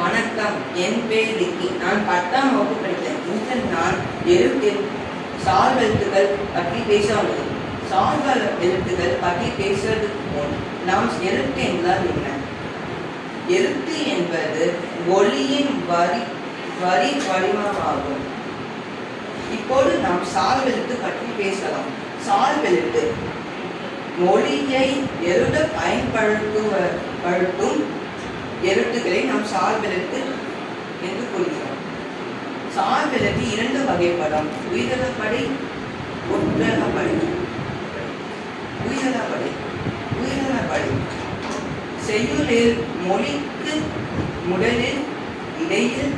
வணக்கம். என் பேர் விக்கி. நான் பத்தாம் வகுப்பு படித்தேன் இன்று நான் எழுத்தில் சார்பு பற்றி பேச உள்ளேன் சார்பு எழுத்துக்கள் பற்றி பேசுவதற்கு முன் நாம் எழுத்து என்றால் என்ன? எழுத்து என்பது ஒளியின் வரி வரி வடிவமாகும். இப்போது நாம் சார்பெழுத்து பற்றி பேசலாம். சார்பெழுத்து மொழியை எழுத பயன்படுத்துவதும் எழுத்துக்களை நாம் சார்பெழுத்து என்று கூறுகிறோம். சார்பெழுத்து இரண்டு வகைப்படும். உயிரிழப்படை ஒற்றகப்படை உயிரிழப்படை உயிரிழப்படை செய்யுளில் மொழிக்கு முதலில் இடையில்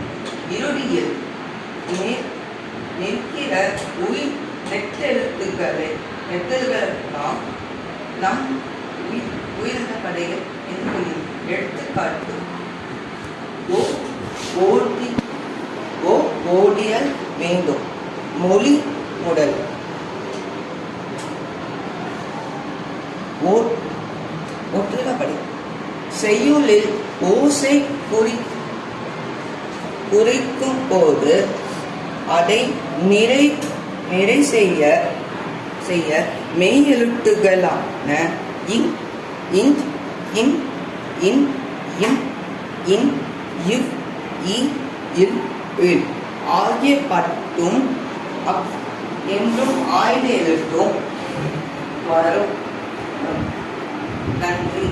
இறுதியில் நிற்கிற உயிர் நெட்டெழுத்துக்களை நெற்றல்கள் நாம் நம் உயிர் உயிரின படைகள் என்று எடுத்துக்காட்டு ஓ ஓடி ஓ ஓடியல் வேண்டும். மொழி உடல் ஓ செய்யுளில் ஓசை குறி குறிக்கும் போது அதை நிறை நிறை செய்ய செய்ய மெய் எழுத்துகளான இங் இன் இன் இன் இம் இன் இவ் இ இல் இல் ஆகிய பட்டும் அப் என்றும் ஆயுத எழுத்தும் வரும் நன்றி.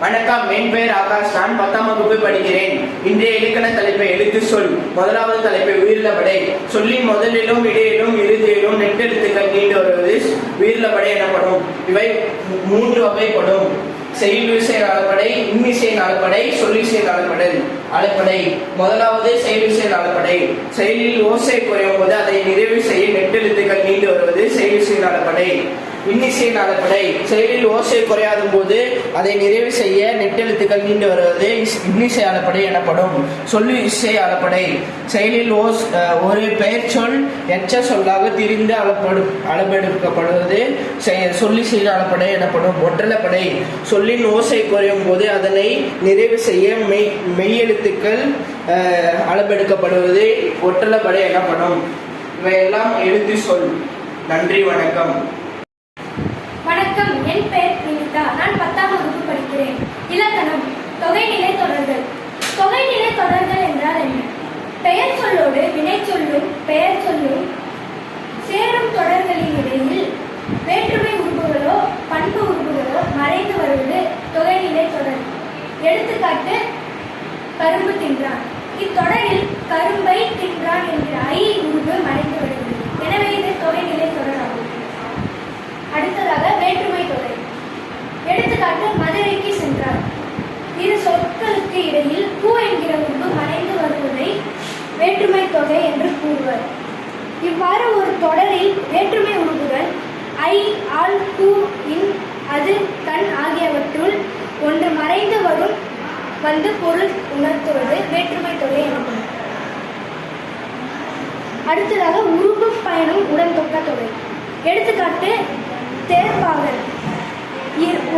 வணக்கம். என் பெயர் ஆகாஷ். நான் பத்தாம் வகுப்பு படிக்கிறேன். இன்றைய இலக்கண தலைப்பை எழுத்து சொல். முதலாவது தலைப்பை உயிரிழப்படை. சொல்லி முதலிலும் இடையிலும் இறுதியிலும் நெட்டெழுத்துக்கள் உயிரிழப்படை எனப்படும் இவை மூன்று வகைப்படும். செயல் விசை அளப்படை இன்னிசை நலப்படை சொல்லிசை அளப்படை அலப்படை முதலாவது செயல் விசை அளப்படை செயலில் ஓசை குறையும் போது அதை நிறைவு செய்ய நெட்டெழுத்துக்கள் நீண்டு வருவது செயல் விசை அளப்படை இன்னிசை அளப்படை செயலில் ஓசை குறையாத போது அதை நிறைவு செய்ய நெட்டெழுத்துக்கள் நீண்டு வருவது இஸ்- இன்னிசை அளப்படை எனப்படும். சொல்லு இசை அளப்படை செயலில் ஓஸ் ஒரு பெயர் சொல் எச்ச சொல்லாக திரிந்து அளப்படு அளவெடுக்கப்படுவது சொல்லிசை அளப்படை எனப்படும். ஒற்றலப்படை சொல்லின் ஓசை குறையும் போது அதனை நிறைவு செய்ய மெய் மெய்யெழுத்துக்கள் அஹ், அளவெடுக்கப்படுவது ஒற்றலப்படை எனப்படும். இவையெல்லாம் எழுதி சொல். நன்றி வணக்கம் என் பெயர் வினிதா நான் பத்தாம் வகுப்பு படிக்கிறேன் இலக்கணம் தொகைநிலை தொடர்கள் தொகைநிலை தொடர்கள் என்றால் என்ன பெயர் சொல்லோடு வினை சொல்லும் பெயர் சொல்லும் சேரும் தொடர்களின் இடையில் வேற்றுமை உறுப்புகளோ பண்பு உறுப்புகளோ மறைந்து வருவது தொகைநிலை தொடர் எடுத்துக்காட்டு கரும்பு தின்றான். இத்தொடரில் கரும்பை தின்றான் என்கிற ஐ உருவு மறைந்து வருகிறது. எனவே இது தொகைநிலை தொடர் ஆகும் அடுத்ததாக வேற்றுமை தொகை. எடுத்துக்காட்டு மதுரைக்கு சென்றார். இரு சொற்களுக்கு இடையில் பூ என்கிற உருவு மறைந்து வருவதை வேற்றுமை தொகை என்று கூறுவர். இவ்வாறு ஒரு தொடரில் வேற்றுமை உருவுகள் ஐ ஆல் பூ இன் அது கண் ஆகியவற்றுள் ஒன்று மறைந்து வரும் வந்து பொருள் உணர்த்துவது வேற்றுமை தொகை எனப்படும். அடுத்ததாக உருவு பயணம் உடன் தொக்க தொகை. எடுத்துக்காட்டு தேர்ப்பாகல்.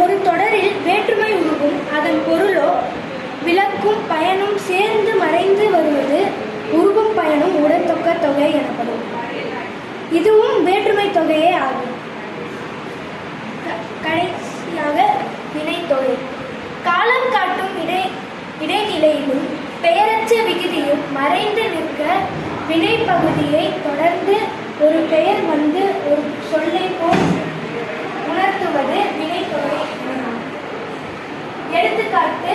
ஒரு தொடரில் வேற்றுமை உருவும் அதன் பொருளோ விளக்கும் பயனும் சேர்ந்து மறைந்து வருவது உருவும் பயனும் உடன் தொக்க தொகை எனப்படும். இதுவும் வேற்றுமை தொகையே ஆகும். காலம் காட்டும் இடை இடைநிலையிலும் பெயரச்ச விகுதியும் மறைந்து நிற்க வினை பகுதியை தொடர்ந்து ஒரு பெயர் வந்து ஒரு சொல்லை போல் உணர்த்துவது வினைத்தொகை எடுத்துக்காட்டு